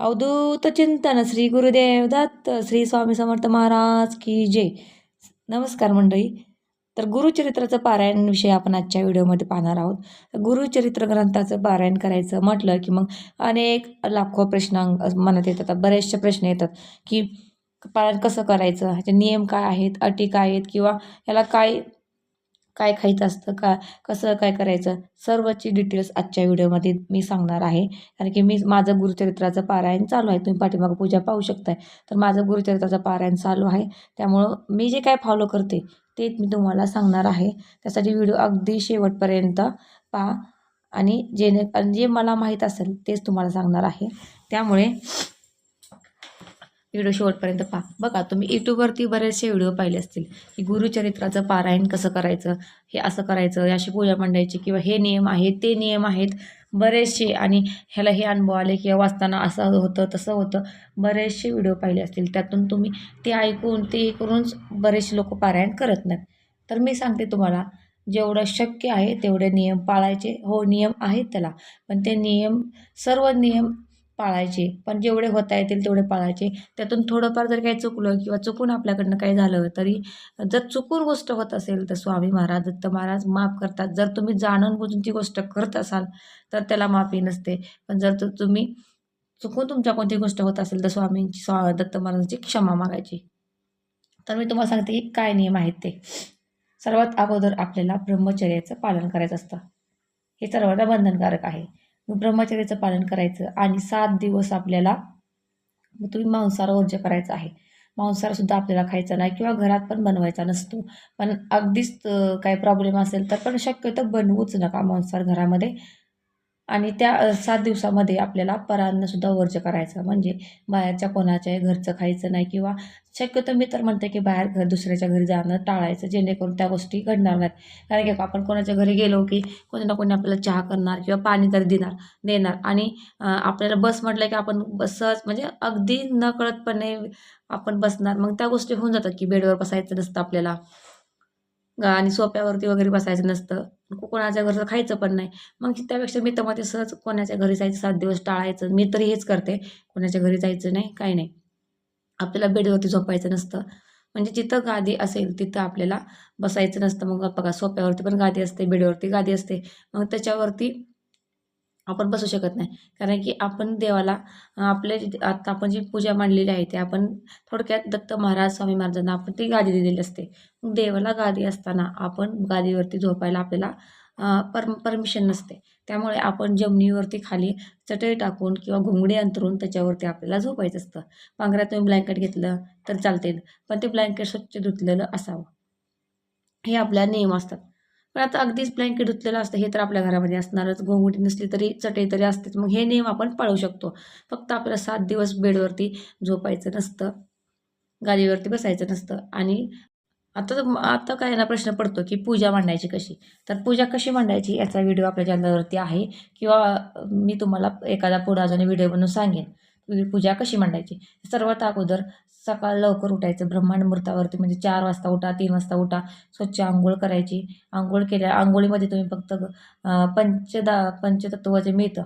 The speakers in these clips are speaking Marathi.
अवधूत चिंतन श्री गुरुदेव दत्त श्री स्वामी समर्थ महाराज की जय नमस्कार मंडळी तर गुरुचरित्राचं पारायण विषय आपण आजच्या व्हिडिओमध्ये पाहणार आहोत. गुरुचरित्र ग्रंथाचं पारायण करायचं म्हटलं की मग अनेक लाखो प्रश्न मनात येतात. बरेचसे प्रश्न येतात की पारायण कसं करायचं? ह्याचे नियम काय आहेत? अटी काय आहेत? किंवा याला काय काय खायचं असतं का कसं काय करायचं सर्वची डिटेल्स आजच्या व्हिडिओमध्ये मी सांगणार आहे. कारण की मी माझं गुरुचरित्राचं पारायण चालू आहे. तुम्ही पाठीमागं पूजा पाहू शकताय. तर माझं गुरुचरित्राचं पारायण चालू आहे. त्यामुळं मी जे काय फॉलो करते ते मी तुम्हाला सांगणार आहे. त्यासाठी व्हिडिओ अगदी शेवटपर्यंत पहा. आणि जेणे जे मला माहीत असेल तेच तुम्हाला सांगणार आहे. त्यामुळे व्हिडिओ शेवटपर्यंत पहा. बघा तुम्ही यूट्यूबवरती बरेचसे व्हिडिओ पाहिले असतील. की गुरुचरित्राचं पारायण कसं करायचं हे असं करायचं अशी पूजा मांडायची किंवा हे नियम आहेत ते नियम आहेत. बरेचसे आणि ह्याला हे अनुभव आले किंवा वाचताना असं होतं तसं होतं. बरेचसे व्हिडिओ पाहिले असतील. त्यातून तुम्ही ते ऐकून ते करूनच बरेचसे लोक पारायण करत नाहीत. तर मी सांगते तुम्हाला जेवढं शक्य आहे तेवढे नियम पाळायचे. हो नियम आहेत त्याला. पण ते नियम सर्व नियम पाळायचे. पण जेवढे होता येतील तेवढे पाळायचे. त्यातून थोडंफार जर काही चुकलं किंवा चुकून आपल्याकडनं काही झालं तरी जर चुकून गोष्ट होत असेल तर स्वामी महाराज दत्त महाराज माफ करतात. जर तुम्ही जाणून बुजून ती गोष्ट करत असाल तर त्याला माफी नसते. पण जर तुम्ही चुकून तुमच्या कोणती गोष्ट होत असेल तर स्वामींची स्वा दत्त महाराजांची क्षमा मागायची. तर मी तुम्हाला सांगते की काय नियम आहेत ते. सर्वात अगोदर आपल्याला ब्रह्मचर्याचं पालन करायचं असतं. हे सर्वांना बंधनकारक आहे. ब्रह्मचर्याचं पालन करायचं आणि सात दिवस आपल्याला तुम्ही मांसाहार वर्ज करायचं आहे. मांसाहारसुद्धा आपल्याला खायचा नाही किंवा घरात पण बनवायचा नसतो. पण अगदीच काही प्रॉब्लेम असेल तर पण शक्यतो बनवूच नका मांसाहार घरामध्ये. आणि त्या सात दिवसामध्ये आपल्याला परांनासुद्धा वर्ज करायचं. म्हणजे बाहेरच्या कोणाच्या घरचं खायचं नाही किंवा शक्यतो मी तर म्हणते की बाहेर घर दुसऱ्याच्या घरी जाणं टाळायचं जेणेकरून त्या गोष्टी घडणार नाहीत. कारण की आपण कोणाच्या घरी गेलो की कोणी ना कोणी आपल्याला चहा करणार किंवा पाणी तरी देणार देणार. आणि आपल्याला बस म्हटलं की आपण बसच म्हणजे अगदी नकळतपणे आपण बसणार. मग त्या गोष्टी होऊन जातात की बेडवर बसायचं नसतं आपल्याला. आणि सोप्यावरती वगैरे बसायचं नसतं. कोणाच्या घरचं खायचं पण नाही. मग त्यापेक्षा मी तर सहज कोणाच्या घरी जायचं सात दिवस टाळायचं. मी तरी हेच करते. कोणाच्या घरी जायचं नाही काय नाही. आपल्याला बेडवरती झोपायचं नसतं. म्हणजे जिथं गादी असेल तिथं आपल्याला बसायचं नसतं. मग बघा सोप्यावरती पण गादी असते बेडवरती गादी असते. मग त्याच्यावरती आपण बसू शकत नाही. कारण की आपण देवाला आपले आता आपण जी पूजा मांडलेली आहे ते आपण थोडक्यात दत्त महाराज स्वामी महाराजांना आपण ती गादी दिलेली असते. देवाला गादी असताना आपण गादीवरती झोपायला आपल्याला पर परमिशन नसते. त्यामुळे आपण जमिनीवरती खाली चटई टाकून किंवा घोंगडी अंतरून त्याच्यावरती आपल्याला झोपायचं असतं. पांघरात तुम्ही ब्लँकेट घेतलं तर चालते पण ते ब्लँकेट स्वच्छ धुतलेलं असावं. हे आपल्या नियम असतात. पण आता अगदीच ब्लँकेट धुतलेलं असतं. हे तर आपल्या घरामध्ये असणारच. घोंगुटी नसली तरी चटई तरी असतेच. मग हे नियम आपण पाळू शकतो. फक्त आपल्याला सात दिवस बेडवरती झोपायचं नसतं. गादीवरती बसायचं नसतं. आणि आता आता काय ना प्रश्न पडतो की पूजा मांडायची कशी? तर पूजा कशी मांडायची याचा व्हिडिओ आपल्या चॅनलवरती आहे. किंवा मी तुम्हाला एखादा पुढं अजून व्हिडिओ बनवून सांगेन. पूजा कशी मांडायची? सर्वात अगोदर सकाळ लवकर उठायचं. ब्रह्मांड मुहूर्तावरती म्हणजे चार वाजता उठा तीन वाजता उठा. स्वच्छ आंघोळ करायची. आंघोळ केल्या आंघोळीमध्ये तुम्ही फक्त पंचदा पंचतत्व जे मिळतं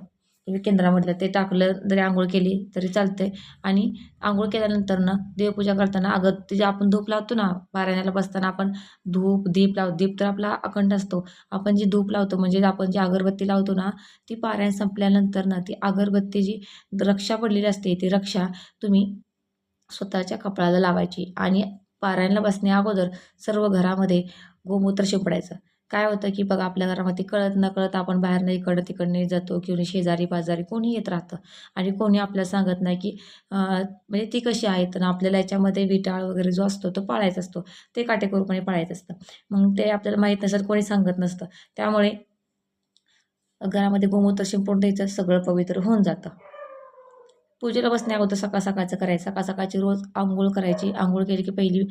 केंद्रामधलं ते टाकलं जरी आंघोळ केली तरी चालते आणि आंघोळ केल्यानंतर ना देवपूजा करताना अगं जे आपण धूप लावतो ना पारायणाला बसताना आपण धूप दीप लाव दीप तर आपला अखंड असतो. आपण जी धूप लावतो म्हणजे आपण जी अगरबत्ती लावतो ना ती पारायण संपल्यानंतर ना ती अगरबत्ती जी रक्षा पडलेली असते. ती रक्षा तुम्ही स्वतःच्या कपाळाला लावायची आणि पारायणला बसण्या अगोदर सर्व घरामध्ये गोमूत्र शिंपडायचं. काय होतं की बघा आपल्या घरामध्ये कळत न कळत आपण बाहेर नाही इकडं तिकडने जातो किंवा शेजारी पाजारी कोणी येत राहतं. आणि कोणी आपल्याला सांगत नाही की म्हणजे ती कशी आहे तर आपल्याला याच्यामध्ये विटाळ वगैरे जो असतो तो पाळायचा असतो. ते काटेकोरपणे पाळायचं असतं. मग ते आपल्याला माहीत नसतं कोणी सांगत नसतं. त्यामुळे घरामध्ये गोमूत्र शिंपडून द्यायचं सगळं पवित्र होऊन जातं. पूजेला बसण्या अगोदर सकाळ सकाळचं करायचं. सकाळ सकाळची रोज आंघोळ करायची. आंघोळ केली की पहिली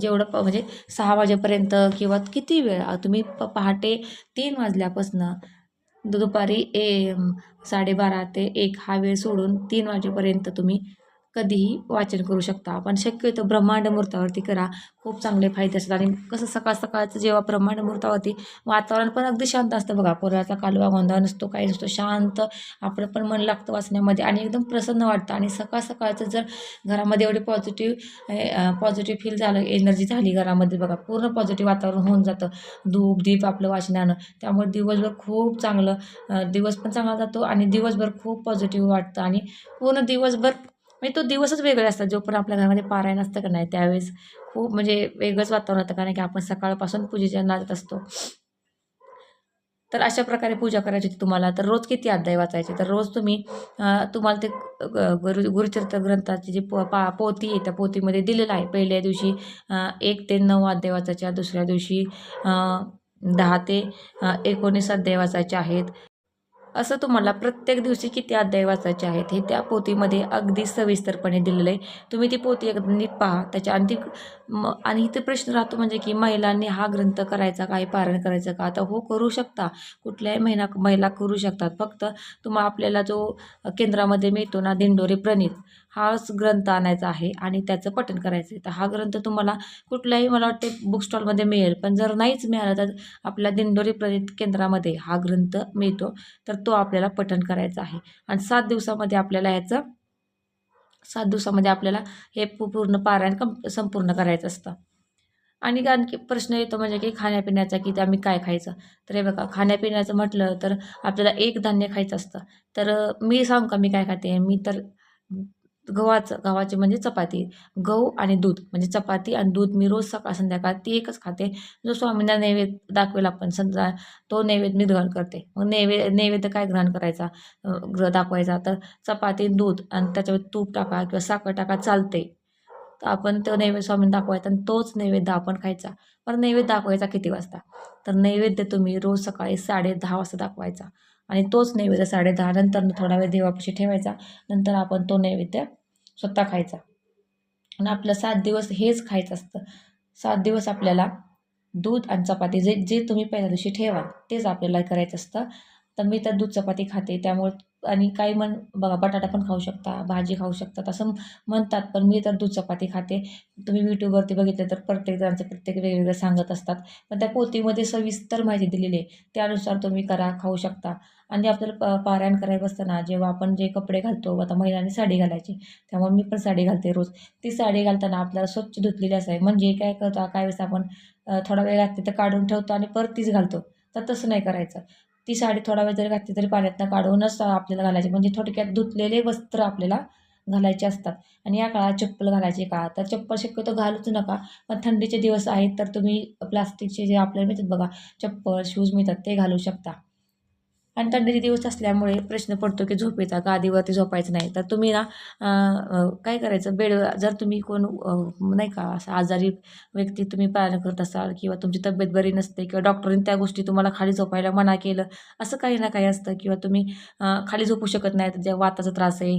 जेवढं प म्हणजे सहा वाजेपर्यंत किंवा किती वेळ तुम्ही प पहाटे तीन वाजल्यापासनं दुपारी ए साडेबारा ते एक हा वेळ सोडून तीन वाजेपर्यंत तुम्ही कधीही वाचन करू शकता. आपण शक्यतो ब्रह्मांड मुहूर्तावरती करा. खूप चांगले फायदे असतात. आणि कसं सकाळ सकाळचं जेव्हा ब्रह्मांड मुहूर्तावरती वातावरण पण अगदी शांत असतं बघा. पोराचा कालवा गोंधळ नसतो काही नसतो. शांत आपलं पण मन लागतं वाचण्यामध्ये आणि एकदम प्रसन्न वाटतं. आणि सकाळ सकाळचं जर घरामध्ये एवढे पॉझिटिव्ह पॉझिटिव्ह फील झालं एनर्जी झाली घरामध्ये बघा. पूर्ण पॉझिटिव्ह वातावरण होऊन जातं. धूप दीप आपलं वाचण्यानं. त्यामुळे दिवसभर खूप चांगलं दिवस पण चांगला जातो आणि दिवसभर खूप पॉझिटिव्ह वाटतं. आणि पूर्ण दिवसभर म्हणजे तो दिवसच वेगळे असतात जो पण आपल्या घरामध्ये पारायण असतं का नाही त्यावेळेस खूप म्हणजे वेगळंच वातावरण होतं. कारण की आपण सकाळपासून पूजेच्या नादात असतो. तर अशा प्रकारे पूजा करायची होती तुम्हाला. तर रोज किती अध्याय वाचायचे? तर रोज तुम्ही तुम्हाला ते ग- गुरु गुरुचरित्र ग्रंथाची जी पो पा पोथी आहे त्या पोथीमध्ये दिलेलं आहे. पहिल्या दिवशी एक ते नऊ अध्याय वाचायच्या दुसऱ्या दिवशी दहा ते एकोणीस अध्याय वाचायचे आहेत. असं तुम्हाला प्रत्येक दिवशी किती अध्याय वाचायचे आहेत हे त्या पोथीमध्ये अगदी सविस्तरपणे दिलेलं आहे. तुम्ही ती पोथी एकदा नीट पहा. त्याच्या आणि ती आणि इथे प्रश्न राहतो म्हणजे की महिलांनी हा ग्रंथ करायचा काय पारण करायचं का? तर हो करू शकता. कुठल्याही महिना महिला करू शकतात. फक्त तुम्हा आपल्याला जो केंद्रामध्ये मिळतो ना दिंडोरी प्रणित हाच ग्रंथ आणायचा आहे आणि त्याचं पठण करायचं आहे. तर हा ग्रंथ तुम्हाला कुठल्याही मला वाटते बुक स्टॉलमध्ये मिळेल. पण जर नाहीच मिळालं तर आपल्या दिंडोरी प्रदित केंद्रामध्ये हा ग्रंथ मिळतो. तर तो आपल्याला पठण करायचा आहे. आणि सात दिवसामध्ये आपल्याला याचं सात दिवसामध्ये आपल्याला हे पूर्ण पारायण कं संपूर्ण करायचं असतं. आणि आणखी प्रश्न येतो म्हणजे की खाण्यापिण्याचा की ते आम्ही काय खायचं? तर हे बघा खाण्यापिण्याचं म्हटलं तर आपल्याला एक धान्य खायचं असतं. तर मी सांग का मी काय खाते? मी तर गव्हाचं गव्हाची म्हणजे चपाती गहू आणि दूध. म्हणजे चपाती आणि दूध मी रोज सकाळ संध्याकाळ ती एकच खाते. जो स्वामींना नैवेद्य दाखवेल आपण समजा तो नैवेद्य मी ग्रहण करते. मग नैवे नैवेद्य काय ग्रहण करायचा? ग्र दाखवायचा. तर चपाती दूध आणि त्याच्यावर तूप टाका किंवा साखर टाका चालते तर आपण तो नैवेद्य स्वामींना दाखवायचा आणि तोच नैवेद्य आपण खायचा. पण नैवेद्य दाखवायचा किती वाजता? तर नैवेद्य तुम्ही रोज सकाळी साडे दहा वाजता दाखवायचा. आणि तोच नैवेद्य साडे दहा नंतर थोडा वेळ देवापाशी ठेवायचा. नंतर आपण तो नैवेद्य स्वतः खायचा. आणि आपलं सात दिवस हेच खायचं असतं. सात दिवस आपल्याला दूध आणि चपाती जे जे तुम्ही पहिल्या दिवशी ठेवाल तेच आपल्याला करायचं असतं. तर मी तर दूध चपाती खाते. त्यामुळे आणि काही म्हण बघा बटाटा पण खाऊ शकता भाजी खाऊ शकतात असं म्हणतात. पण मी तर दूध चपाती खाते. तुम्ही यूट्यूबवरती बघितलं तर प्रत्येक जणांचं प्रत्येक वेगवेगळं सांगत असतात. पण त्या पोथीमध्ये सविस्तर माहिती दिलेली आहे. त्यानुसार तुम्ही करा खाऊ शकता. आणि आपल्याला प पारायण करायचं असताना जेव्हा आपण जे कपडे घालतो आता महिलांनी साडी घालायची. त्यामुळे मी पण साडी घालते रोज. ती साडी घालताना आपल्याला स्वच्छ धुतलेली असावी म्हणजे काय करतो काय वेळेस आपण थोडा वेळ घातली तर काढून ठेवतो आणि परत तीच घालतो. तर तसं नाही करायचं. ती साडी थोडा वेळ जरी घातली तरी पाण्यातनं काढूनच आपल्याला घालायची. म्हणजे थोडक्यात धुतलेले वस्त्र आपल्याला घालायचे असतात. आणि या काळात चप्पल घालायची का? तर चप्पल शक्यतो घालूच नका. पण थंडीचे दिवस आहेत तर तुम्ही प्लास्टिकचे जे आपल्याला मिळतात बघा चप्पल शूज मिळतात ते घालू शकता. आणि थंडीचे दिवस असल्यामुळे प्रश्न पडतो की झोपेचा गादीवरती झोपायचं नाही. तर तुम्ही ना काय करायचं? बेड जर तुम्ही कोण नाही का असं आजारी व्यक्ती तुम्ही पालन करत असाल किंवा तुमची तब्येत बरी नसते किंवा डॉक्टरांनी त्या गोष्टी तुम्हाला खाली झोपायला मना केलं असं काही ना काही असतं किंवा तुम्ही खाली झोपू शकत नाही ज्या वाताचा त्रास आहे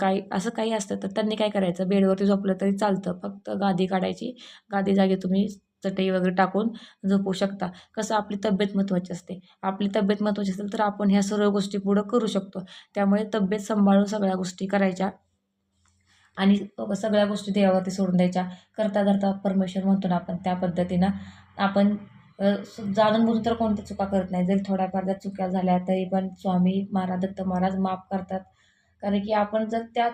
काही असं काही असतं. तर त्यांनी काय करायचं? बेडवरती झोपलं तरी चालतं. फक्त गादी काढायची. गादी जागी तुम्ही चटई वगैरे टाकून झोपू शकता. कसं आपली तब्येत महत्त्वाची असते. आपली तब्येत महत्त्वाची असेल तर आपण ह्या सर्व गोष्टी पुढं करू शकतो. त्यामुळे तब्येत सांभाळून सगळ्या गोष्टी करायच्या आणि सगळ्या गोष्टी देवावरती सोडून द्यायच्या. करता करता परमेश्वर म्हणतो ना आपण त्या पद्धतीनं आपण जाणून बुजून तर कोणत्या चुका करत नाही. जरी थोड्याफार जर चुक्या झाल्या तरी पण स्वामी महाराज दत्त महाराज माफ करतात. कारण की आपण जर त्या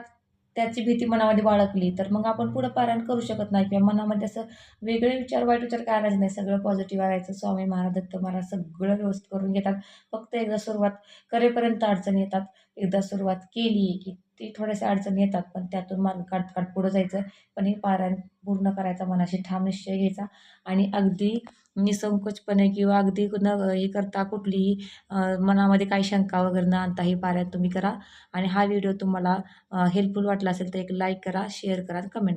त्याची भीती मनामध्ये बाळगली. तर मग आपण पुढं पारायण करू शकत नाही किंवा मनामध्ये असं वेगळे विचार वाईट विचार काय नाही. सगळं पॉझिटिव्ह राहायचं. स्वामी महाराज दत्त महाराज सगळं व्यवस्थित करून घेतात. फक्त एकदा सुरुवात करेपर्यंत अडचणी येतात. एकदा सुरुवात केली की ती थोड्याशा अडचणी येतात पण त्यातून मान काढत काढत पुढं जायचं. पण हे पारायण पूर्ण करायचा मनाशी ठाम निश्चय घ्यायचा. आणि अगदी निसंकोचपणे किंवा अगदी न हे करता कुठलीही मनामध्ये काही शंका वगैरे न आणता हे पारायण तुम्ही करा. आणि हा व्हिडिओ तुम्हाला हेल्पफुल वाटला असेल तर एक लाईक करा शेअर करा कमेंट